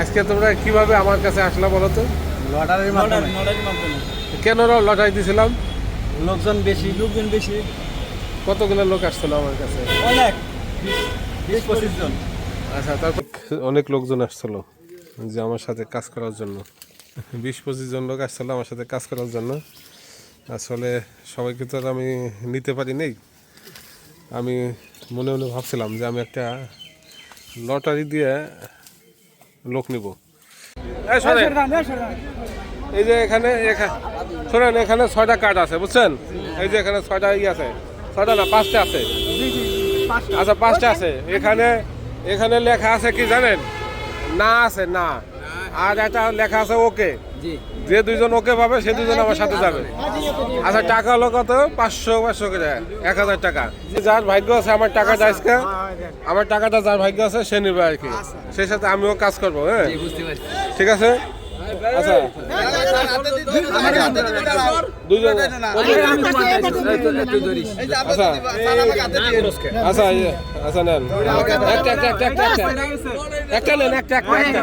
আজকে তোমরা কীভাবে আমার কাছে আসলা বলো তো? লটারির মাধ্যমে। কেন লটারি দিছিলাম? লোকজন বেশি। লোকজন বেশি। কতগুলো লোক আসছিল আমার কাছে? অনেক। বিশ পঁচিশ জন। আচ্ছা তারপর অনেক লোকজন আসছিল যে আমার সাথে কাজ করার জন্য। বিশ পঁচিশ জন লোক আসছিল আমার সাথে কাজ করার জন্য। আসলে সবাইকে তো আর আমি নিতে পারি নেই। আমি মনে মনে ভাবছিলাম যে আমি একটা লটারি দিয়ে লোক নিব। এই যে এখানে এখা- শোনেন এখানে ছয়টা কাঠ আছে বুঝছেন? এই যে এখানে ছয়টা ই আছে ছয়টা না পাঁচটা আছে। আচ্ছা পাঁচটা আছে। এখানে এখানে লেখা আছে কি জানেন? না আছে না। আর একটা লেখা আছে ওকে। যে দুইজন ওকে পাবে সে দুজন আমার সাথে যাবে। আচ্ছা টাকা হলো কত? পাঁচশো পাঁচশো করে। এক হাজার টাকা। যার ভাগ্য আছে আমার টাকাটা আজকে আমার টাকাটা যার ভাগ্য আছে সে নিবে আর কি। সেই সাথে আমিও কাজ করব হ্যাঁ? ঠিক আছে? আচ্ছা। আচ্ছা। আচ্ছা আচ্ছা নেন। একটা একটা একটা একটা একটা। একটা নেন একটা একটা একটা।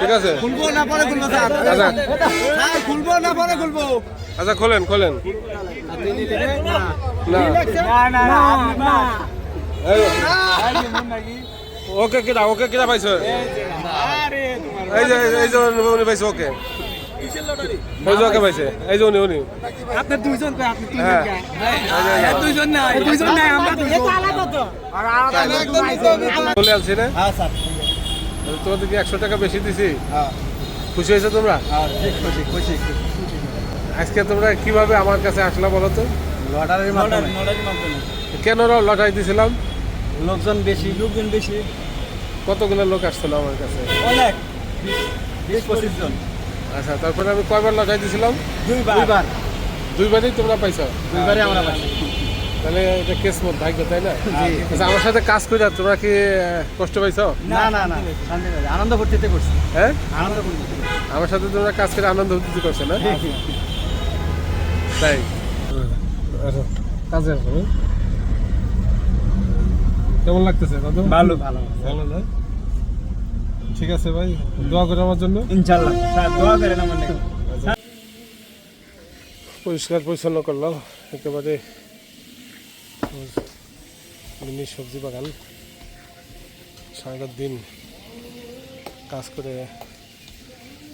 ঠিক আছে। খুলবো না পরে খুলবো আচ্ছা। খুলবো না পরে খুলবো। আচ্ছা খোলেন খোলেন। না এই, ওকে কিরা ওকে কিরা পাইছো। এই যে এই যে উনি পাইছে ওকে পাইছে এই যে উনি উনি। আপনার দুইজন কই আপনি তিনজন হ্যাঁ। কই দুইজন না দুইজন নাই আমরা দুইজন। চলে আসছি না হ্যাঁ স্যার। তোমাদের একশো টাকা বেশি দিছি। হ্যাঁ। খুশি হয়েছে তোমরা? হ্যাঁ খুশি খুশি। আজকে তোমরা কীভাবে আমার কাছে আসলা বলো তো? লটারির মাধ্যমে। কেন লটারি দিছিলাম? লোকজন বেশি লোকজন বেশি। কতগুলো লোক আসছিল আমার কাছে? অনেক। বিশ পঁচিশ জন। আচ্ছা তারপরে আমি কয়বার লটারি দিছিলাম দুইবার। দুইবার। দুইবারই তোমরা পাইছো? দুইবারই আমরা পাচ্ছি তাহলে এটা কেসমত ভাগ্য তাই না? আচ্ছা আমার সাথে কাজ করে তোমরা কি কষ্ট পাইছো? না না না আনন্দ ফুর্তিতে করছি। হ্যাঁ? আনন্দ ফুর্তিতে আমার সাথে তোমরা কাজ করে আনন্দ উত্তেজিত করছ না? তাই। আচ্ছা কাজে আসো। হ্যাঁ? কেমন লাগতেছে দাদু? ভালো ভালো ভালো। না? ঠিক আছে ভাই দোয়া করে আমার জন্য। ইনশাআল্লাহ। স্যার দোয়া করেন আমার পরিষ্কার পরিচ্ছন্ন করলাম একেবারে মিনি সবজি বাগান। সারাটা দিন কাজ করে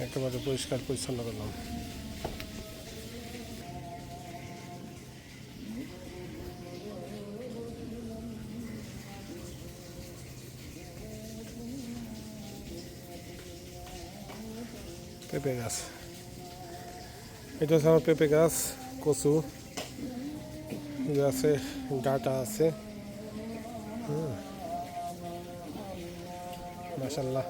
একেবারে পরিষ্কার পরিচ্ছন্ন করলাম। পেঁপে গাছ। এটা হচ্ছে আমার পেঁপে গাছ কচু গাছে ডাটা আছে। মাসাল্লাহ